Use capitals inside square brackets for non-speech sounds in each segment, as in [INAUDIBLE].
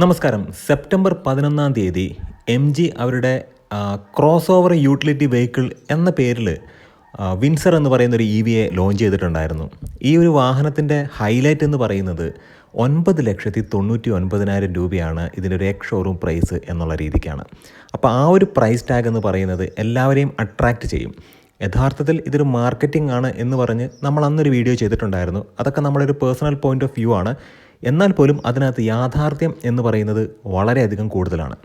നമസ്കാരം. സെപ്റ്റംബർ പതിനൊന്നാം തീയതി എം ജി അവരുടെ ക്രോസ് ഓവർ യൂട്ടിലിറ്റി വെഹിക്കിൾ എന്ന പേരിൽ വിൻസർ എന്ന് പറയുന്ന ഒരു ഇ എ ലോഞ്ച് ചെയ്തിട്ടുണ്ടായിരുന്നു. ഈ ഒരു വാഹനത്തിന്റെ ഹൈലൈറ്റ് എന്ന് പറയുന്നത് ഒൻപത് ലക്ഷത്തി തൊണ്ണൂറ്റി ഒൻപതിനായിരം രൂപയാണ് ഇതിന്റെ ഒരു എക്സ് ഷോറൂം പ്രൈസ് എന്നുള്ള രീതിക്കാണ്. അപ്പോൾ ആ ഒരു പ്രൈസ് ടാഗ് എന്ന് പറയുന്നത് എല്ലാവരെയും അട്രാക്റ്റ് ചെയ്യും. യഥാർത്ഥത്തിൽ ഇതൊരു മാർക്കറ്റിംഗ് ആണ് എന്ന് പറഞ്ഞ് നമ്മൾ അന്നൊരു വീഡിയോ ചെയ്തിട്ടുണ്ടായിരുന്നു. അതൊക്കെ നമ്മളൊരു പേഴ്സണൽ പോയിന്റ് ഓഫ് വ്യൂ ആണ്. എന്നാൽ പോലും അതിനകത്ത് യാഥാർത്ഥ്യം എന്ന് പറയുന്നത് വളരെയധികം കൂടുതലാണ്.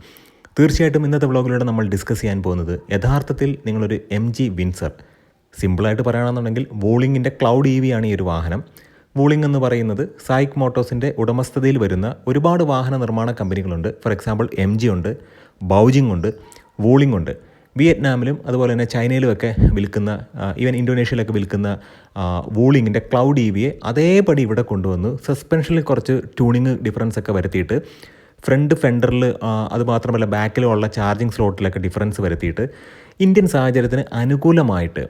തീർച്ചയായിട്ടും ഇന്നത്തെ വ്ളോഗിലൂടെ നമ്മൾ ഡിസ്കസ് ചെയ്യാൻ പോകുന്നത് യഥാർത്ഥത്തിൽ നിങ്ങളൊരു എം ജി വിൻസർ. സിമ്പിളായിട്ട് പറയുകയാണെന്നുണ്ടെങ്കിൽ വോളിങ്ങിന്റെ ക്ലൗഡ് ഇ ആണ് ഈ ഒരു വാഹനം. വൂളിംഗ് എന്ന് പറയുന്നത് സായിക് മോട്ടോഴ്സിന്റെ ഉടമസ്ഥതയിൽ വരുന്ന ഒരുപാട് വാഹന നിർമ്മാണ കമ്പനികളുണ്ട്. ഫോർ എക്സാമ്പിൾ എം ജി ഉണ്ട് ബൗജിംഗ് ഉണ്ട് വൂളിംഗ് ഉണ്ട്. വിയറ്റ്നാമിലും അതുപോലെ തന്നെ ചൈനയിലുമൊക്കെ വിൽക്കുന്ന ഈവൻ ഇന്തോനേഷ്യയിലൊക്കെ വിൽക്കുന്ന വൂളിങ്ങിന്റെ ക്ലൗഡ് ഇ വിയെ അതേപടി ഇവിടെ കൊണ്ടുവന്ന്. സസ്പെൻഷനിൽ കുറച്ച് ട്യൂണിങ് ഡിഫറൻസ് ഒക്കെ വരുത്തിയിട്ട് ഫ്രണ്ട് ഫെൻഡറിൽ അതുമാത്രമല്ല ബാക്കിലുള്ള ചാർജിങ് സ്ലോട്ടിലൊക്കെ ഡിഫറൻസ് വരുത്തിയിട്ട് ഇന്ത്യൻ സാഹചര്യത്തിന് അനുകൂലമായിട്ട്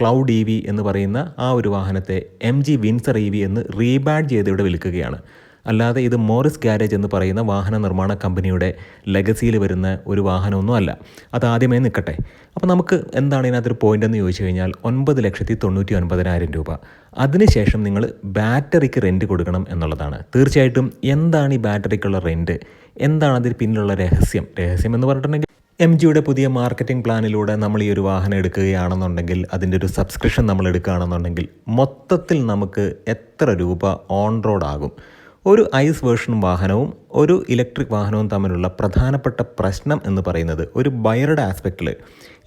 ക്ലൗഡ് ഇ വി എന്ന് പറയുന്ന ആ ഒരു വാഹനത്തെ M G Windsor E V എന്ന് റീബാഡ് ചെയ്ത് ഇവിടെ വിൽക്കുകയാണ്. അല്ലാതെ ഇത് മോറിസ് ഗാരേജ് എന്ന് പറയുന്ന വാഹന നിർമ്മാണ കമ്പനിയുടെ ലെഗസിയിൽ വരുന്ന ഒരു വാഹനമൊന്നും അല്ല. അത് ആദ്യമേ നിൽക്കട്ടെ. അപ്പോൾ നമുക്ക് എന്താണ് ഇതിനകത്തൊരു പോയിന്റ് എന്ന് ചോദിച്ചു കഴിഞ്ഞാൽ ഒൻപത് ലക്ഷത്തി തൊണ്ണൂറ്റി ഒൻപതിനായിരം രൂപ. അതിനുശേഷം നിങ്ങൾ ബാറ്ററിക്ക് റെന്റ് കൊടുക്കണം എന്നുള്ളതാണ്. തീർച്ചയായിട്ടും എന്താണ് ഈ ബാറ്ററിക്കുള്ള റെന്റ് എന്താണ് അതിന് പിന്നിലുള്ള രഹസ്യം? രഹസ്യം എന്ന് പറഞ്ഞിട്ടുണ്ടെങ്കിൽ എം ജിയുടെ പുതിയ മാർക്കറ്റിംഗ് പ്ലാനിലൂടെ നമ്മൾ ഈ ഒരു വാഹനം എടുക്കുകയാണെന്നുണ്ടെങ്കിൽ അതിന്റെ ഒരു സബ്സ്ക്രിപ്ഷൻ നമ്മൾ എടുക്കുകയാണെന്നുണ്ടെങ്കിൽ മൊത്തത്തിൽ നമുക്ക് എത്ര രൂപ ഓൺ റോഡ് ആകും? ഒരു ഐസ് വേർഷൻ വാഹനവും ഒരു ഇലക്ട്രിക് വാഹനവും തമ്മിലുള്ള പ്രധാനപ്പെട്ട പ്രശ്നം എന്ന് പറയുന്നത് ഒരു ബയറുടെ ആസ്പെക്റ്റിൽ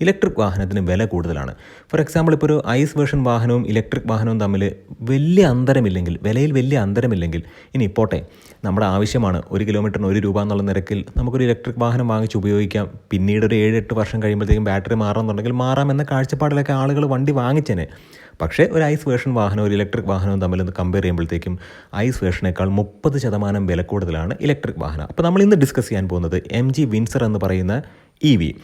ഇലക്ട്രിക് വാഹനത്തിന് വില കൂടുതലാണ്. ഫോർ എക്സാമ്പിൾ ഇപ്പോൾ ഒരു ഐസ് വേർഷൻ വാഹനവും ഇലക്ട്രിക് വാഹനവും തമ്മിൽ വലിയ അന്തരമില്ലെങ്കിൽ വിലയിൽ വലിയ അന്തരമില്ലെങ്കിൽ ഇനി പോട്ടെ. നമ്മുടെ ആവശ്യമാണ് ഒരു കിലോമീറ്ററിന് ഒരു രൂപ എന്നുള്ള നിരക്കിൽ നമുക്കൊരു ഇലക്ട്രിക് വാഹനം വാങ്ങിച്ച് ഉപയോഗിക്കാം. പിന്നീട് ഒരു ഏഴ് എട്ട് വർഷം കഴിയുമ്പോഴത്തേക്കും ബാറ്ററി മാറണമെന്നുണ്ടെങ്കിൽ മാറാമെന്ന കാഴ്ചപ്പാടിലൊക്കെ ആളുകൾ വണ്ടി വാങ്ങിച്ചേനെ. പക്ഷേ ഒരു ഐസ് വേർഷൻ വാഹനവും ഒരു ഇലക്ട്രിക് വാഹനവും തമ്മിൽ കമ്പയർ ചെയ്യുമ്പോഴത്തേക്കും ഐസ് വേർഷനേക്കാൾ മുപ്പത് ശതമാനം വില കൂടുതലാണ് ഇലക്ട്രിക് വാഹനം. അപ്പോൾ നമ്മൾ ഇന്ന് ഡിസ്കസ് ചെയ്യാൻ പോകുന്നത് എം ജി വിൻസർ എന്ന് പറയുന്ന ഇ വി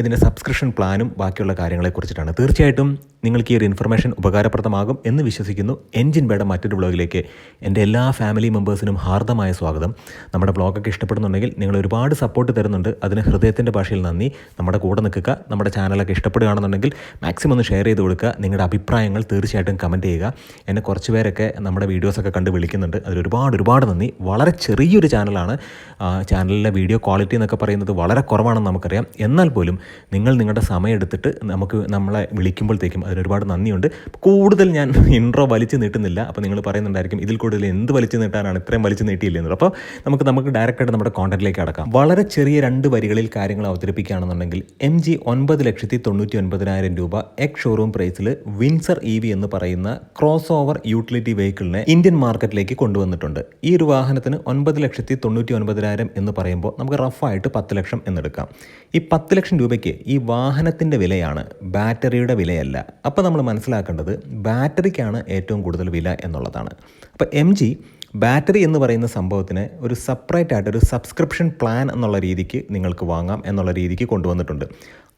ഇതിന്റെ സബ്സ്ക്രിപ്ഷൻ പ്ലാനും ബാക്കിയുള്ള കാര്യങ്ങളെക്കുറിച്ചിട്ടാണ് തീർച്ചയായിട്ടും നിങ്ങൾക്ക് ഈ ഒരു ഇൻഫർമേഷൻ ഉപകാരപ്രദമാകും എന്ന് വിശ്വസിക്കുന്നു. എൻജിൻ ബേഡ മറ്റൊരു ബ്ലോഗിലേക്ക് എന്റെ എല്ലാ ഫാമിലി മെമ്പേഴ്സിനും ഹാർദമായ സ്വാഗതം. നമ്മുടെ ബ്ലോഗൊക്കെ ഇഷ്ടപ്പെടുന്നുണ്ടെങ്കിൽ നിങ്ങൾ ഒരുപാട് സപ്പോർട്ട് തരുന്നുണ്ട്. അതിന് ഹൃദയത്തിന്റെ ഭാഷയിൽ നന്ദി. നമ്മുടെ കൂടെ നിൽക്കുക നമ്മുടെ ചാനലൊക്കെ ഇഷ്ടപ്പെടുകയാണെന്നുണ്ടെങ്കിൽ മാക്സിമം ഒന്ന് ഷെയർ ചെയ്ത് കൊടുക്കുക. നിങ്ങളുടെ അഭിപ്രായങ്ങൾ തീർച്ചയായിട്ടും കമന്റ് ചെയ്യുക. എന്നെ കുറച്ച് പേരൊക്കെ നമ്മുടെ വീഡിയോസൊക്കെ കണ്ട് വിളിക്കുന്നുണ്ട്. അതിൽ ഒരുപാട് ഒരുപാട് നന്ദി. വളരെ ചെറിയൊരു ചാനലാണ് ചാനലിലെ വീഡിയോ ക്വാളിറ്റി എന്നൊക്കെ പറയുന്നത് വളരെ കുറവാണെന്ന് നമുക്കറിയാം. എന്നാൽ പോലും നിങ്ങൾ നിങ്ങളുടെ സമയം എടുത്തിട്ട് നമുക്ക് നമ്മളെ വിളിക്കുമ്പോഴത്തേക്കും അതിനൊരുപാട് നന്ദിയുണ്ട്. കൂടുതൽ ഞാൻ ഇൻട്രോ വലിച്ചു നീട്ടുന്നില്ല. അപ്പോൾ നിങ്ങൾ പറയുന്നുണ്ടായിരിക്കും ഇതിൽ കൂടുതൽ എന്ത് വലിച്ചു നീട്ടാനാണ് ഇത്രയും വലിച്ചു നീട്ടിയില്ലെന്നത് അപ്പോൾ നമുക്ക് നമുക്ക് ഡയറക്റ്റായിട്ട് നമ്മുടെ കോൺടാക്റ്റിലേക്ക് അടക്കാം വളരെ ചെറിയ രണ്ട് വരികളിൽ കാര്യങ്ങൾ അവതരിപ്പിക്കുകയാണെന്നുണ്ടെങ്കിൽ എം ജി ഒൻപത് ലക്ഷത്തി തൊണ്ണൂറ്റി ഒൻപതിനായിരം രൂപ എക്സ് ഷോറൂം പ്രൈസിൽ വിൻസർ ഇ വി എന്ന് പറയുന്ന ക്രോസ് ഓവർ യൂട്ടിലിറ്റി വെഹിക്കിളിനെ ഇന്ത്യൻ മാർക്കറ്റിലേക്ക് കൊണ്ടുവന്നിട്ടുണ്ട്. ഈ ഒരു വാഹനത്തിന് ഒൻപത് ലക്ഷത്തി തൊണ്ണൂറ്റി ഒൻപതിനായിരം എന്ന് പറയുമ്പോൾ നമുക്ക് റഫായിട്ട് പത്ത് ലക്ഷം എന്നെടുക്കാം. ഈ പത്ത് ലക്ഷം രൂപയ്ക്ക് ഈ വാഹനത്തിന്റെ വിലയാണ് ബാറ്ററിയുടെ വിലയല്ല. അപ്പോൾ നമ്മൾ മനസ്സിലാക്കേണ്ടത് ബാറ്ററിക്കാണ് ഏറ്റവും കൂടുതൽ വില എന്നുള്ളതാണ്. അപ്പോൾ എം ജി ബാറ്ററി എന്ന് പറയുന്ന സംഭവത്തിന് ഒരു സെപ്പറേറ്റ് ആയിട്ട് ഒരു സബ്സ്ക്രിപ്ഷൻ പ്ലാൻ എന്നുള്ള രീതിക്ക് നിങ്ങൾക്ക് വാങ്ങാം എന്നുള്ള രീതിക്ക് കൊണ്ടുവന്നിട്ടുണ്ട്.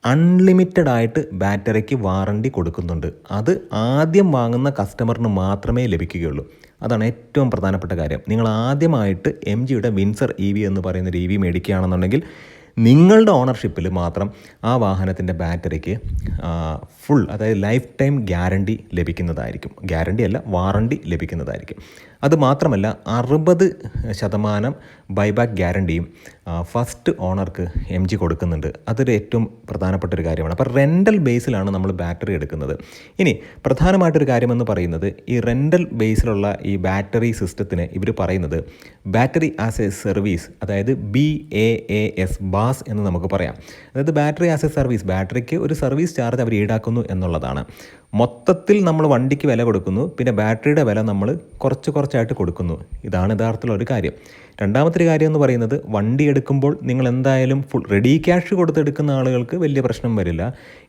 അൺലിമിറ്റഡ് ആയിട്ട് ബാറ്ററിക്ക് വാറണ്ടി കൊടുക്കുന്നുണ്ട്. അത് ആദ്യം വാങ്ങുന്ന കസ്റ്റമറിന് മാത്രമേ ലഭിക്കുകയുള്ളൂ. അതാണ് ഏറ്റവും പ്രധാനപ്പെട്ട കാര്യം. നിങ്ങൾ ആദ്യമായിട്ട് എം ജിയുടെ വിൻസർ ഇ വി എന്ന് പറയുന്ന ഒരു ഇ വി മേടിക്കുകയാണെന്നുണ്ടെങ്കിൽ നിങ്ങളുടെ ഓണർഷിപ്പിൽ മാത്രം ആ വാഹനത്തിന്റെ ബാറ്ററിക്ക് ഫുൾ അതായത് ലൈഫ് ടൈം ഗ്യാരണ്ടി ലഭിക്കുന്നതായിരിക്കും. ഗ്യാരണ്ടി അല്ല വാറണ്ടി ലഭിക്കുന്നതായിരിക്കും. അത് മാത്രമല്ല അറുപത് ശതമാനം ബൈബാക്ക് ഗ്യാരണ്ടിയും ഫസ്റ്റ് ഓണർക്ക് എം ജി കൊടുക്കുന്നുണ്ട്. അതൊരു ഏറ്റവും പ്രധാനപ്പെട്ട ഒരു കാര്യമാണ്. അപ്പോൾ റെന്റൽ ബേസിലാണ് നമ്മൾ ബാറ്ററി എടുക്കുന്നത്. ഇനി പ്രധാനമായിട്ടൊരു കാര്യമെന്ന് പറയുന്നത് ഈ റെന്റൽ ബേസിലുള്ള ഈ ബാറ്ററി സിസ്റ്റത്തിന് ഇവർ പറയുന്നത് ബാറ്ററി ആസ് എ സർവീസ് അതായത് B A A S BaaS എന്ന് നമുക്ക് പറയാം. അതായത് ബാറ്ററി ആസ് എ സർവീസ് ബാറ്ററിക്ക് ഒരു സർവീസ് ചാർജ് അവർ ഈടാക്കുന്നു എന്നുള്ളതാണ്. മൊത്തത്തിൽ നമ്മൾ വണ്ടിക്ക് വില കൊടുക്കുന്നു പിന്നെ ബാറ്ററിയുടെ വില നമ്മൾ കുറച്ച് കുറച്ച് കുറച്ചായിട്ട് കൊടുക്കുന്നു. ഇതാണ് യഥാർത്ഥത്തിലുള്ള ഒരു കാര്യം. രണ്ടാമത്തെ കാര്യം എന്ന് പറയുന്നത് വണ്ടി എടുക്കുമ്പോൾ നിങ്ങൾ എന്തായാലും ഫുൾ റെഡി ക്യാഷ് കൊടുത്തെടുക്കുന്ന ആളുകൾക്ക് വലിയ പ്രശ്നം വരില്ല.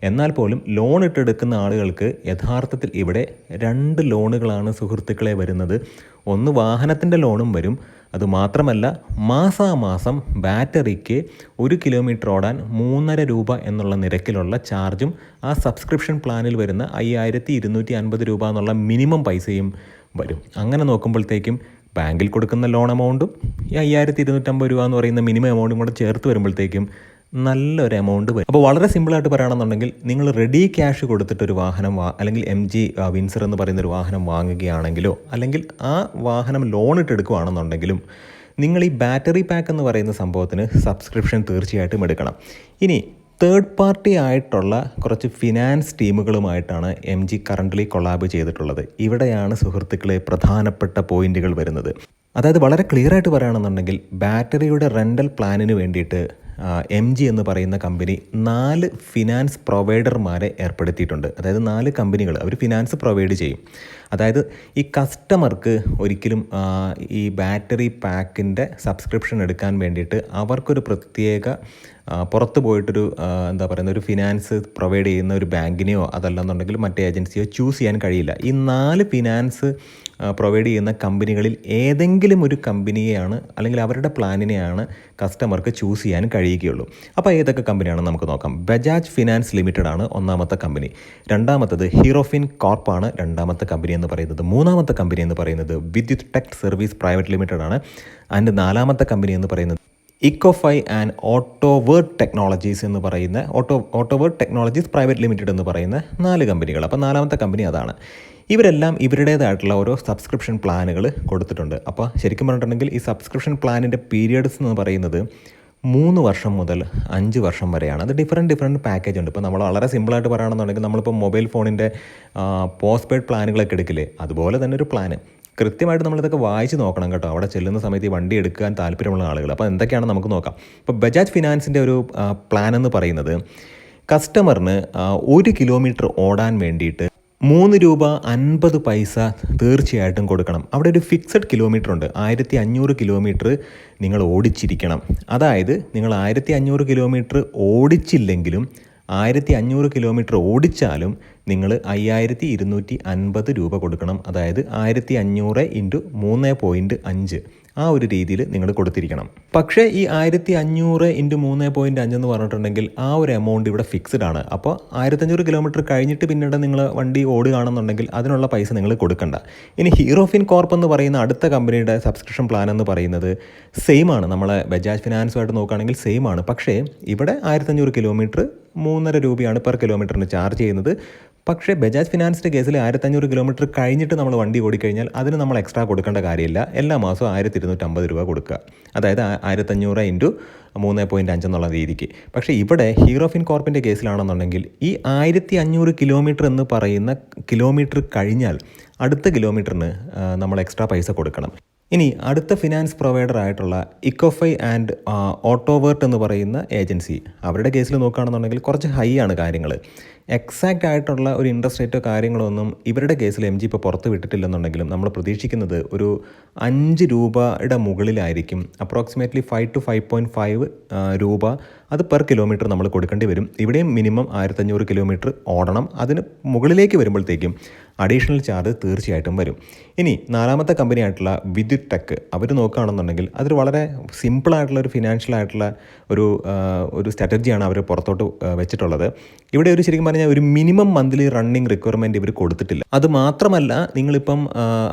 എന്നാൽ പോലും ലോൺ ഇട്ടെടുക്കുന്ന ആളുകൾക്ക് യഥാർത്ഥത്തിൽ ഇവിടെ രണ്ട് ലോണുകളാണ് സുഹൃത്തുക്കളെ വരുന്നത്. ഒന്ന് വാഹനത്തിന്റെ ലോണും വരും. അതുമാത്രമല്ല മാസാമാസം ബാറ്ററിക്ക് ഒരു കിലോമീറ്റർ ഓടാൻ മൂന്നര രൂപ എന്നുള്ള നിരക്കിലുള്ള ചാർജും ആ സബ്സ്ക്രിപ്ഷൻ പ്ലാനിൽ വരുന്ന അയ്യായിരത്തി ഇരുന്നൂറ്റി അൻപത് രൂപ എന്നുള്ള മിനിമം പൈസയും വരും. അങ്ങനെ നോക്കുമ്പോഴത്തേക്കും ബാങ്കിൽ കൊടുക്കുന്ന ലോൺ എമൗണ്ടും ഈ അയ്യായിരത്തി ഇരുന്നൂറ്റമ്പത് രൂപ എന്ന് പറയുന്ന മിനിമം എമൗണ്ടും കൂടെ ചേർത്ത് വരുമ്പോഴത്തേക്കും നല്ലൊരു എമൗണ്ട് വരും. അപ്പോൾ വളരെ സിമ്പിളായിട്ട് പറയുകയാണെന്നുണ്ടെങ്കിൽ നിങ്ങൾ റെഡി ക്യാഷ് കൊടുത്തിട്ടൊരു വാഹനം വാ അല്ലെങ്കിൽ എം ജി വിൻസർ എന്ന് പറയുന്ന ഒരു വാഹനം വാങ്ങുകയാണെങ്കിലോ അല്ലെങ്കിൽ ആ വാഹനം ലോൺ ഇട്ട് എടുക്കുകയാണെന്നുണ്ടെങ്കിലും നിങ്ങൾ ഈ ബാറ്ററി പാക്ക് എന്ന് പറയുന്ന സംഭവത്തിന് സബ്സ്ക്രിപ്ഷൻ തീർച്ചയായിട്ടും എടുക്കണം. ഇനി തേർഡ് പാർട്ടി ആയിട്ടുള്ള കുറച്ച് ഫിനാൻസ് ടീമുകളുമായിട്ടാണ് എം ജി കറണ്ട്ലി കൊളാബ് ചെയ്തിട്ടുള്ളത്. ഇവിടെയാണ് സുഹൃത്തുക്കളെ പ്രധാനപ്പെട്ട പോയിന്റുകൾ വരുന്നത്. അതായത് വളരെ ക്ലിയർ ആയിട്ട് പറയുകയാണെന്നുണ്ടെങ്കിൽ ബാറ്ററിയുടെ റെന്റൽ പ്ലാനിന് വേണ്ടിയിട്ട് എം ജി എന്ന് പറയുന്ന കമ്പനി നാല് ഫിനാൻസ് പ്രൊവൈഡർമാരെ ഏർപ്പെടുത്തിയിട്ടുണ്ട്. അതായത് നാല് കമ്പനികൾ അവർ ഫിനാൻസ് പ്രൊവൈഡ് ചെയ്യും. അതായത് ഈ കസ്റ്റമർക്ക് ഒരിക്കലും ഈ ബാറ്ററി പാക്കിന്റെ സബ്സ്ക്രിപ്ഷൻ എടുക്കാൻ വേണ്ടിയിട്ട് അവർക്കൊരു പ്രത്യേക പുറത്ത് പോയിട്ടൊരു എന്താ പറയുന്ന ഒരു ഫിനാൻസ് പ്രൊവൈഡ് ചെയ്യുന്ന ഒരു ബാങ്കിനെയോ അതല്ലെന്നുണ്ടെങ്കിൽ മറ്റേ ഏജൻസിയോ ചൂസ് ചെയ്യാൻ കഴിയില്ല. ഈ നാല് ഫിനാൻസ് പ്രൊവൈഡ് ചെയ്യുന്ന കമ്പനികളിൽ ഏതെങ്കിലും ഒരു കമ്പനിയെയാണ് അല്ലെങ്കിൽ അവരുടെ പ്ലാനിനെയാണ് കസ്റ്റമർക്ക് ചൂസ് ചെയ്യാൻ കഴിയുകയുള്ളൂ. അപ്പോൾ ഏതൊക്കെ കമ്പനിയാണെന്ന് നമുക്ക് നോക്കാം. ബജാജ് ഫിനാൻസ് ലിമിറ്റഡ് ആണ് ഒന്നാമത്തെ കമ്പനി. രണ്ടാമത്തത് ഹീറോഫിൻ കോർപ്പാണ് രണ്ടാമത്തെ കമ്പനി എന്ന് പറയുന്നത് മൂന്നാമത്തെ കമ്പനി എന്ന് പറയുന്നത് Vidyut tech service private limited ആണ്. ആൻഡ് നാലാമത്തെ കമ്പനി എന്ന് പറയുന്നത് ഇക്കോഫൈ ആൻഡ് ഓട്ടോവേർഡ് ടെക്നോളജീസ് എന്ന് പറയുന്ന auto Autovert technologies private limited എന്ന് പറയുന്ന നാല് കമ്പനികൾ അപ്പോൾ നാലാമത്തെ കമ്പനി അതാണ്. ഇവരെല്ലാം ഇവരുടേതായിട്ടുള്ള ഓരോ സബ്സ്ക്രിപ്ഷൻ പ്ലാനുകൾ കൊടുത്തിട്ടുണ്ട്. അപ്പോൾ ശരിക്കും പറഞ്ഞിട്ടുണ്ടെങ്കിൽ ഈ സബ്സ്ക്രിപ്ഷൻ പ്ലാനിന്റെ പീരിയഡ്സ് എന്ന് പറയുന്നത് മൂന്ന് വർഷം മുതൽ അഞ്ച് വർഷം വരെയാണ്. അത് ഡിഫറെന്റ് ഡിഫറെന്റ് പാക്കേജ് ഉണ്ട്. ഇപ്പോൾ നമ്മൾ വളരെ സിമ്പിളായിട്ട് പറയുകയാണെന്നുണ്ടെങ്കിൽ നമ്മളിപ്പോൾ മൊബൈൽ ഫോണിന്റെ പോസ്റ്റ് പെയ്ഡ് പ്ലാനുകളൊക്കെ എടുക്കില്ലേ? അതുപോലെ തന്നെ ഒരു പ്ലാന് കൃത്യമായിട്ട് നമ്മളിതൊക്കെ വായിച്ച് നോക്കണം കേട്ടോ. അവിടെ ചെല്ലുന്ന സമയത്ത് ഈ വണ്ടി എടുക്കാൻ താല്പര്യമുള്ള ആളുകൾ. അപ്പോൾ എന്തൊക്കെയാണ് നമുക്ക് നോക്കാം. ഇപ്പോൾ ബജാജ് ഫിനാൻസിന്റെ ഒരു പ്ലാൻ എന്ന് പറയുന്നത് കസ്റ്റമറിന് ഒരു കിലോമീറ്റർ ഓടാൻ വേണ്ടിയിട്ട് മൂന്ന് രൂപ അൻപത് പൈസ തീർച്ചയായിട്ടും കൊടുക്കണം. അവിടെ ഒരു ഫിക്സഡ് കിലോമീറ്റർ ഉണ്ട്. ആയിരത്തി അഞ്ഞൂറ് കിലോമീറ്റർ നിങ്ങൾ ഓടിച്ചിരിക്കണം. അതായത് നിങ്ങൾ ആയിരത്തി അഞ്ഞൂറ് കിലോമീറ്റർ ഓടിച്ചില്ലെങ്കിലും ആയിരത്തി അഞ്ഞൂറ് കിലോമീറ്റർ ഓടിച്ചാലും നിങ്ങൾ അയ്യായിരത്തി ഇരുന്നൂറ്റി അൻപത് രൂപ കൊടുക്കണം. അതായത് ആയിരത്തി അഞ്ഞൂറ് ഇന്റു മൂന്ന് പോയിന്റ് അഞ്ച്. ആ ഒരു രീതിയിൽ നിങ്ങൾ കൊടുത്തിരിക്കണം. പക്ഷേ ഈ ആയിരത്തി അഞ്ഞൂറ് ഇന്റു മൂന്ന് പോയിന്റ് അഞ്ചെന്ന് പറഞ്ഞിട്ടുണ്ടെങ്കിൽ ആ ഒരു എമൗണ്ട് ഇവിടെ ഫിക്സ്ഡ് ആണ്. അപ്പോൾ ആയിരത്തഞ്ഞൂറ് കിലോമീറ്റർ കഴിഞ്ഞിട്ട് പിന്നീട് നിങ്ങൾ വണ്ടി ഓടുകയാണെന്നുണ്ടെങ്കിൽ അതിനുള്ള പൈസ നിങ്ങൾ കൊടുക്കണ്ട. ഇനി ഹീറോഫിൻ കോർപ്പ് എന്ന് പറയുന്ന അടുത്ത കമ്പനിയുടെ സബ്സ്ക്രിപ്ഷൻ പ്ലാൻ എന്ന് പറയുന്നത് സെയിം ആണ്. നമ്മളെ ബജാജ് ഫിനാൻസുമായിട്ട് നോക്കുകയാണെങ്കിൽ സെയിം ആണ്. പക്ഷേ ഇവിടെ ആയിരത്തഞ്ഞൂറ് കിലോമീറ്റർ മൂന്നര രൂപയാണ് പെർ കിലോമീറ്ററിന് ചാർജ് ചെയ്യുന്നത്. പക്ഷേ ബജാജ് ഫിനാൻസിന്റെ കേസിൽ ആയിരത്തഞ്ഞൂറ് കിലോമീറ്റർ കഴിഞ്ഞിട്ട് നമ്മൾ വണ്ടി ഓടിക്കഴിഞ്ഞാൽ അതിന് നമ്മൾ എക്സ്ട്രാ കൊടുക്കേണ്ട കാര്യമില്ല. എല്ലാ മാസവും ആയിരത്തി ഇരുന്നൂറ്റമ്പത് രൂപ കൊടുക്കുക. അതായത് ആയിരത്തഞ്ഞൂറ് ഇന്റു മൂന്ന് പോയിന്റ് അഞ്ച് എന്നുള്ള രീതിക്ക്. പക്ഷേ ഇവിടെ ഹീറോഫിൻ കോർപ്പിന്റെ കേസിലാണെന്നുണ്ടെങ്കിൽ ഈ ആയിരത്തി അഞ്ഞൂറ് കിലോമീറ്റർ എന്ന് പറയുന്ന കിലോമീറ്റർ കഴിഞ്ഞാൽ അടുത്ത കിലോമീറ്ററിന് നമ്മൾ എക്സ്ട്രാ പൈസ കൊടുക്കണം. ഇനി അടുത്ത ഫിനാൻസ് പ്രൊവൈഡർ ആയിട്ടുള്ള ഇക്കോഫൈ ആൻഡ് ഓട്ടോവേർട്ട് എന്ന് പറയുന്ന ഏജൻസി അവരുടെ കേസിൽ നോക്കുകയാണെന്നുണ്ടെങ്കിൽ കുറച്ച് ഹൈ ആണ് കാര്യങ്ങൾ എക്സാക്റ്റ് ആയിട്ടുള്ള ഒരു ഇൻട്രസ്റ്റ് റേറ്റോ കാര്യങ്ങളോ ഒന്നും ഇവരുടെ കേസിൽ എം ജി ഇപ്പോൾ പുറത്ത് വിട്ടിട്ടില്ലെന്നുണ്ടെങ്കിലും നമ്മൾ പ്രതീക്ഷിക്കുന്നത് ഒരു അഞ്ച് രൂപയുടെ മുകളിലായിരിക്കും. Approximately five to five point five രൂപ അത് പെർ കിലോമീറ്റർ നമ്മൾ കൊടുക്കേണ്ടി വരും. ഇവിടെയും മിനിമം ആയിരത്തഞ്ഞൂറ് കിലോമീറ്റർ ഓടണം. അതിന് മുകളിലേക്ക് വരുമ്പോഴത്തേക്കും അഡീഷണൽ ചാർജ് തീർച്ചയായിട്ടും വരും. ഇനി നാലാമത്തെ കമ്പനി ആയിട്ടുള്ള വിദ്യുത് ടെക് അവർ നോക്കുകയാണെന്നുണ്ടെങ്കിൽ അതൊരു വളരെ സിമ്പിളായിട്ടുള്ള ഒരു ഫിനാൻഷ്യൽ ആയിട്ടുള്ള ഒരു ഒരു സ്ട്രാറ്റജിയാണ് അവർ പുറത്തോട്ട് വെച്ചിട്ടുള്ളത്. ഇവിടെ ഒരു ശരിക്കും പറഞ്ഞാൽ ഒരു മിനിമം മന്ത്ലി റണ്ണിങ് റിക്വയർമെന്റ് ഇവർ കൊടുത്തിട്ടില്ല. അത് മാത്രമല്ല നിങ്ങളിപ്പം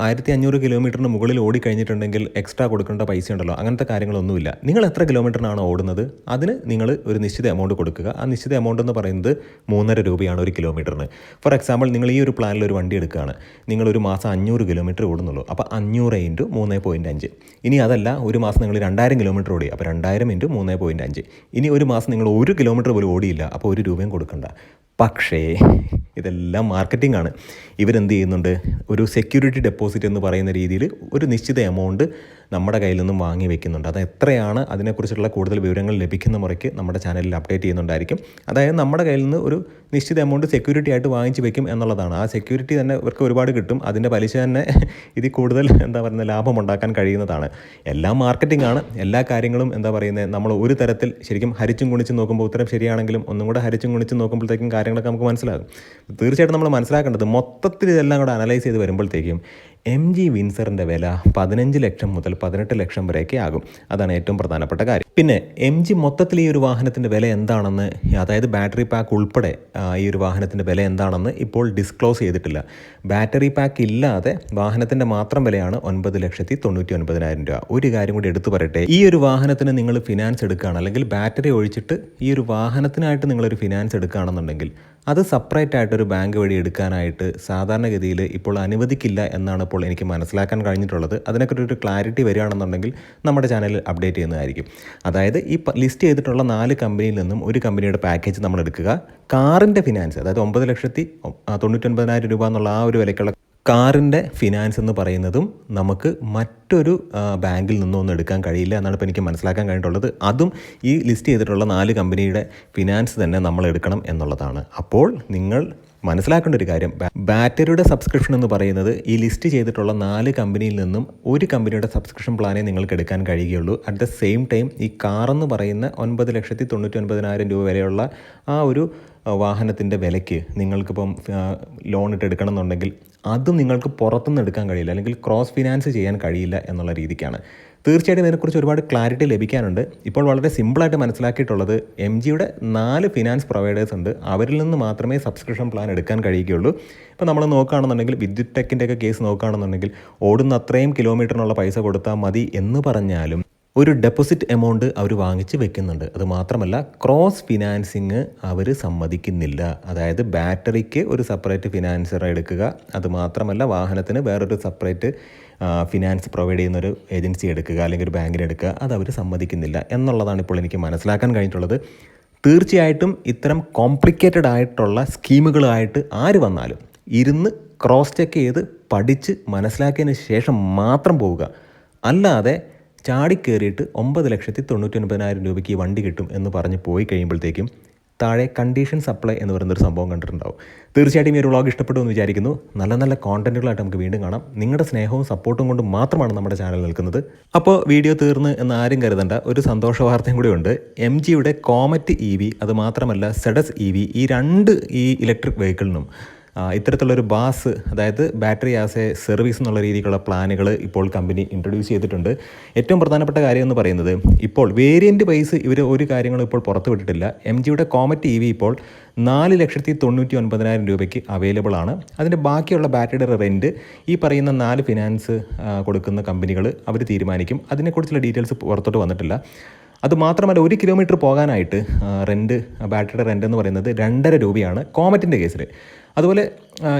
ആയിരത്തി അഞ്ഞൂറ് കിലോമീറ്ററിന് മുകളിൽ ഓടി കഴിഞ്ഞിട്ടുണ്ടെങ്കിൽ എക്സ്ട്രാ കൊടുക്കേണ്ട പൈസ ഉണ്ടല്ലോ അങ്ങനത്തെ കാര്യങ്ങളൊന്നുമില്ല. നിങ്ങൾ എത്ര കിലോമീറ്ററിനാണ് ഓടുന്നത്? അതിന് നിങ്ങൾ ഒരു നിശ്ചിത എമൗണ്ട് കൊടുക്കുക. ആ നിശ്ചിത എമൗണ്ട് എന്ന് പറയുന്നത് മൂന്നര രൂപയാണ് ഒരു കിലോമീറ്ററിന് ഫോർ എക്സാമ്പിൾ നിങ്ങൾ ഈ ഒരു പ്ലാനിൽ ഒരു വണ്ടി എടുക്കുകയാണ്. നിങ്ങൾ ഒരു മാസം അഞ്ഞൂറ് കിലോമീറ്റർ ഓടുന്നുള്ളൂ. അപ്പോൾ അഞ്ഞൂറ് ഇന്റു മൂന്ന് പോയിന്റ് അഞ്ച്. ഇനി അതല്ല ഒരു മാസം നിങ്ങൾ രണ്ടായിരം കിലോമീറ്റർ ഓടി. അപ്പോൾ രണ്ടായിരം ഇന്റു മൂന്ന് പോയിന്റ് അഞ്ച്. ഇനി ഒരു മാസം നിങ്ങൾ ഒരു കിലോമീറ്റർ പോലും ഓടിയില്ല. അപ്പോൾ ഒരു രൂപയും കൊടുക്കണ്ട. പക്ഷേ ഇതെല്ലാം മാർക്കറ്റിംഗ് ആണ് ഇവരെന്ത് ചെയ്യുന്നുണ്ട്? ഒരു സെക്യൂരിറ്റി ഡെപ്പോസിറ്റ് എന്ന് പറയുന്ന രീതിയിൽ ഒരു നിശ്ചിത എമൗണ്ട് നമ്മുടെ കയ്യിൽ നിന്നും വാങ്ങി വെക്കുന്നുണ്ട്. അത് എത്രയാണ് അതിനെക്കുറിച്ചുള്ള കൂടുതൽ വിവരങ്ങൾ ലഭിക്കുന്ന മുറയ്ക്ക് നമ്മുടെ ചാനലിൽ അപ്ഡേറ്റ് ചെയ്യുന്നുണ്ടായിരിക്കും. അതായത് നമ്മുടെ കയ്യിൽ നിന്ന് ഒരു നിശ്ചിത എമൗണ്ട് സെക്യൂരിറ്റി ആയിട്ട് വാങ്ങിച്ച് വെക്കും എന്നുള്ളതാണ്. ആ സെക്യൂരിറ്റി തന്നെ ഇവർക്ക് ഒരുപാട് കിട്ടും. അതിന്റെ പലിശ തന്നെ [LAUGHS] ഇതിൽ കൂടുതൽ എന്താ പറയുന്നത് ലാഭം ഉണ്ടാക്കാൻ കഴിയുന്നതാണ്. എല്ലാം മാർക്കറ്റിംഗ് ആണ്. എല്ലാ കാര്യങ്ങളും എന്താ പറയുന്നത് നമ്മൾ ഒരു തരത്തിൽ ശരിക്കും ഹരിച്ചും കുണിച്ചും നോക്കുമ്പോൾ ഉത്തരം ശരിയാണെങ്കിലും ഒന്നും കൂടെ ഹരിച്ചും കുണിച്ചും നോക്കുമ്പോഴത്തേക്കും കാര്യങ്ങളൊക്കെ നമുക്ക് മനസ്സിലാകും. തീർച്ചയായിട്ടും നമ്മൾ മനസ്സിലാക്കേണ്ടത് മൊത്തത്തിൽ ഇതെല്ലാം കൂടെ അനലൈസ് ചെയ്ത് വരുമ്പോഴത്തേക്കും എം ജി വിൻസറിന്റെ വില പതിനഞ്ച് ലക്ഷം മുതൽ പതിനെട്ട് ലക്ഷം വരെയൊക്കെ ആകും. അതാണ് ഏറ്റവും പ്രധാനപ്പെട്ട കാര്യം. പിന്നെ എം ജി മൊത്തത്തിൽ ഈ ഒരു വാഹനത്തിന്റെ വില എന്താണെന്ന് അതായത് ബാറ്ററി പാക്ക് ഉൾപ്പെടെ ഈ ഒരു വാഹനത്തിന്റെ വില എന്താണെന്ന് ഇപ്പോൾ ഡിസ്ക്ലോസ് ചെയ്തിട്ടില്ല. ബാറ്ററി പാക്ക് ഇല്ലാതെ വാഹനത്തിന്റെ മാത്രം വിലയാണ് ഒൻപത് ലക്ഷത്തി തൊണ്ണൂറ്റി ഒൻപതിനായിരം രൂപ. ഒരു കാര്യം കൂടി എടുത്തു പറയട്ടെ. ഈ ഒരു വാഹനത്തിന് നിങ്ങൾ ഫിനാൻസ് എടുക്കുകയാണ് അല്ലെങ്കിൽ ബാറ്ററി ഒഴിച്ചിട്ട് ഈ ഒരു വാഹനത്തിനായിട്ട് നിങ്ങളൊരു ഫിനാൻസ് എടുക്കുകയാണെന്നുണ്ടെങ്കിൽ അത് സെപ്പറേറ്റ് ആയിട്ടൊരു ബാങ്ക് വഴി എടുക്കാനായിട്ട് സാധാരണഗതിയിൽ ഇപ്പോൾ അനുവദിക്കില്ല എന്നാണ് ഇപ്പോൾ എനിക്ക് മനസ്സിലാക്കാൻ കഴിഞ്ഞിട്ടുള്ളത്. അതിനെക്കുറിച്ചൊരു ക്ലാരിറ്റി വരികയാണെന്നുണ്ടെങ്കിൽ നമ്മുടെ ചാനലിൽ അപ്ഡേറ്റ് ചെയ്യുന്നതായിരിക്കും. അതായത് ഈ ലിസ്റ്റ് ചെയ്തിട്ടുള്ള നാല് കമ്പനിയിൽ നിന്നും ഒരു കമ്പനിയുടെ പാക്കേജ് നമ്മൾ എടുക്കുക. കാറിന്റെ ഫിനാൻസ് അതായത് ഒമ്പത് ലക്ഷത്തി തൊണ്ണൂറ്റൊൻപതിനായിരം രൂപ എന്നുള്ള ആ ഒരു വിലക്കുള്ള കാറിന്റെ ഫിനാൻസ് എന്ന് പറയുന്നതും നമുക്ക് മറ്റൊരു ബാങ്കിൽ നിന്നൊന്നും എടുക്കാൻ കഴിയില്ല എന്നാണ് ഇപ്പോൾ എനിക്ക് മനസ്സിലാക്കാൻ കഴിഞ്ഞിട്ടുള്ളത്. അതും ഈ ലിസ്റ്റ് ചെയ്തിട്ടുള്ള നാല് കമ്പനിയുടെ ഫിനാൻസ് തന്നെ നമ്മൾ എടുക്കണം എന്നുള്ളതാണ്. അപ്പോൾ നിങ്ങൾ മനസ്സിലാക്കേണ്ട ഒരു കാര്യം. ബാറ്ററിയുടെ സബ്സ്ക്രിപ്ഷൻ എന്ന് പറയുന്നത് ഈ ലിസ്റ്റ് ചെയ്തിട്ടുള്ള നാല് കമ്പനിയിൽ നിന്നും ഒരു കമ്പനിയുടെ സബ്സ്ക്രിപ്ഷൻ പ്ലാനേ നിങ്ങൾക്ക് എടുക്കാൻ കഴിയുകയുള്ളൂ. അറ്റ് ദ സെയിം ടൈം ഈ കാർ എന്ന് പറയുന്ന ഒൻപത് ലക്ഷത്തി തൊണ്ണൂറ്റി ഒൻപതിനായിരം രൂപ വരെയുള്ള ആ ഒരു വാഹനത്തിന്റെ വിലയ്ക്ക് നിങ്ങൾക്കിപ്പം ലോൺ ഇട്ട് എടുക്കണം എന്നുണ്ടെങ്കിൽ അതും നിങ്ങൾക്ക് പുറത്തുനിന്ന് എടുക്കാൻ കഴിയില്ല. അല്ലെങ്കിൽ ക്രോസ് ഫിനാൻസ് ചെയ്യാൻ കഴിയില്ല എന്നുള്ള രീതിക്കാണ്. തീർച്ചയായിട്ടും ഇതിനെക്കുറിച്ച് ഒരുപാട് ക്ലാരിറ്റി ലഭിക്കാനുണ്ട്. ഇപ്പോൾ വളരെ സിമ്പിളായിട്ട് മനസ്സിലാക്കിയിട്ടുള്ളത് എം ജിയുടെ നാല് ഫിനാൻസ് പ്രൊവൈഡേഴ്സ് ഉണ്ട്. അവരിൽ നിന്ന് മാത്രമേ സബ്സ്ക്രിപ്ഷൻ പ്ലാൻ എടുക്കാൻ കഴിയുകയുള്ളൂ. ഇപ്പോൾ നമ്മൾ നോക്കുകയാണെന്നുണ്ടെങ്കിൽ വിദ്യുത് ടെക്കിന്റെയൊക്കെ കേസ് നോക്കുകയാണെന്നുണ്ടെങ്കിൽ ഓടുന്ന അത്രയും കിലോമീറ്ററിനുള്ള പൈസ കൊടുത്താൽ മതി എന്ന് പറഞ്ഞാലും ഒരു ഡെപ്പോസിറ്റ് എമൗണ്ട് അവർ വാങ്ങിച്ച് വെക്കുന്നുണ്ട്. അത് മാത്രമല്ല ക്രോസ് ഫിനാൻസിങ് അവർ സമ്മതിക്കുന്നില്ല. അതായത് ബാറ്ററിക്ക് ഒരു സെപ്പറേറ്റ് ഫിനാൻസർ എടുക്കുക. അത് മാത്രമല്ല വാഹനത്തിന് വേറൊരു സെപ്പറേറ്റ് ഫിനാൻസ് പ്രൊവൈഡ് ചെയ്യുന്ന ഒരു ഏജൻസി എടുക്കുക അല്ലെങ്കിൽ ഒരു ബാങ്കിന് എടുക്കുക അത് അവർ സമ്മതിക്കുന്നില്ല എന്നുള്ളതാണ് ഇപ്പോൾ എനിക്ക് മനസ്സിലാക്കാൻ കഴിഞ്ഞിട്ടുള്ളത്. തീർച്ചയായിട്ടും ഇത്തരം കോംപ്ലിക്കേറ്റഡ് ആയിട്ടുള്ള സ്കീമുകളായിട്ട് ആര് വന്നാലും ഇരുന്ന് ക്രോസ് ചെക്ക് ചെയ്ത് പഠിച്ച് മനസ്സിലാക്കിയതിന് ശേഷം മാത്രം പോവുക. അല്ലാതെ ചാടിക്കേറിയിട്ട് ഒമ്പത് ലക്ഷത്തി തൊണ്ണൂറ്റി ഒൻപതിനായിരം രൂപയ്ക്ക് ഈ വണ്ടി കിട്ടും എന്ന് പറഞ്ഞ് പോയി കഴിയുമ്പോഴത്തേക്കും താഴെ കണ്ടീഷൻ സപ്ലൈ എന്ന് പറയുന്നൊരു സംഭവം കണ്ടിട്ടുണ്ടാവും. തീർച്ചയായിട്ടും ഈ ഒരു വ്ളോഗ് ഇഷ്ടപ്പെട്ടു എന്ന് വിചാരിക്കുന്നു. നല്ല നല്ല കോണ്ടന്റുകളായിട്ട് നമുക്ക് വീണ്ടും കാണാം. നിങ്ങളുടെ സ്നേഹവും സപ്പോർട്ടും കൊണ്ട് മാത്രമാണ് നമ്മുടെ ചാനൽ നിൽക്കുന്നത്. അപ്പോൾ വീഡിയോ തീർന്ന് എന്ന് ആരും കരുതണ്ട. ഒരു സന്തോഷ വാർത്തയും കൂടി ഉണ്ട്. എം ജിയുടെ കോമറ്റ് ഇ വി അത് മാത്രമല്ല സെഡസ് ഇ വി ഈ രണ്ട് ഈ ഇലക്ട്രിക് വെഹിക്കിളിനും ഇത്തരത്തിലുള്ളൊരു ബാസ് അതായത് ബാറ്ററി ആസ് എ സർവീസ് എന്നുള്ള രീതിക്കുള്ള പ്ലാനുകൾ ഇപ്പോൾ കമ്പനി ഇൻട്രൊഡ്യൂസ് ചെയ്തിട്ടുണ്ട്. ഏറ്റവും പ്രധാനപ്പെട്ട കാര്യം എന്ന് പറയുന്നത് ഇപ്പോൾ വേരിയന്റ് വൈസ് ഇവർ ഒരു കാര്യങ്ങളും ഇപ്പോൾ പുറത്തുവിട്ടിട്ടില്ല എം ജിയുടെ കോമറ്റ് ഇ വി ഇപ്പോൾ നാല് ലക്ഷത്തി തൊണ്ണൂറ്റി ഒൻപതിനായിരം രൂപയ്ക്ക് അവൈലബിൾ ആണ്. അതിന്റെ ബാക്കിയുള്ള ബാറ്ററിയുടെ റെന്റ് ഈ പറയുന്ന നാല് ഫിനാൻസ് കൊടുക്കുന്ന കമ്പനികൾ അവർ തീരുമാനിക്കും. അതിനെക്കുറിച്ചുള്ള ഡീറ്റെയിൽസ് പുറത്തോട്ട് വന്നിട്ടില്ല. അത് മാത്രമല്ല ഒരു കിലോമീറ്റർ പോകാനായിട്ട് റെന്റ് ബാറ്ററിയുടെ റെന്റ് എന്ന് പറയുന്നത് രണ്ടര രൂപയാണ് കോമറ്റിന്റെ കേസിൽ അതുപോലെ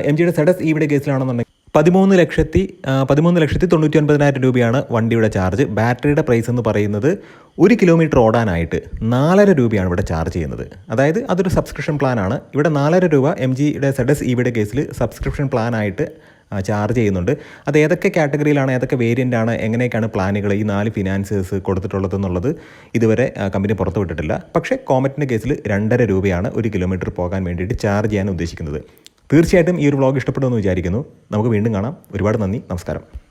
എം ജിയുടെ സെഡസ് ഇവിടെ കേസിലാണെന്നുണ്ടെങ്കിൽ പതിമൂന്ന് ലക്ഷത്തി പതിമൂന്ന് ലക്ഷത്തി തൊണ്ണൂറ്റി ഒൻപതിനായിരം രൂപയാണ് വണ്ടിയുടെ ചാർജ്. ബാറ്ററിയുടെ പ്രൈസ് എന്ന് പറയുന്നത് ഒരു കിലോമീറ്റർ ഓടാനായിട്ട് നാലര രൂപയാണ് ഇവിടെ ചാർജ് ചെയ്യുന്നത്. അതായത് അതൊരു സബ്സ്ക്രിപ്ഷൻ പ്ലാനാണ് ഇവിടെ നാലര രൂപ എം ജിയുടെ സെഡസ് ഇവിടെ കേസിൽ സബ്സ്ക്രിപ്ഷൻ പ്ലാനായിട്ട് ചാർജ് ചെയ്യുന്നുണ്ട്. അത് ഏതൊക്കെ കാറ്റഗറിയിലാണ് ഏതൊക്കെ വേരിയന്റ് ആണ് എങ്ങനെയൊക്കെയാണ് പ്ലാനുകൾ ഈ നാല് ഫിനാൻസേഴ്സ് കൊടുത്തിട്ടുള്ളത് എന്നുള്ളത് ഇതുവരെ കമ്പനി പുറത്തുവിട്ടിട്ടില്ല. പക്ഷേ കോമറ്റിന്റെ കേസിൽ രണ്ടര രൂപയാണ് ഒരു കിലോമീറ്റർ പോകാൻ വേണ്ടിയിട്ട് ചാർജ് ചെയ്യാൻ ഉദ്ദേശിക്കുന്നത്. തീർച്ചയായിട്ടും ഈ ഒരു വ്ളോഗ് ഇഷ്ടപ്പെടുമെന്ന് വിചാരിക്കുന്നു. നമുക്ക് വീണ്ടും കാണാം. ഒരുപാട് നന്ദി. നമസ്കാരം.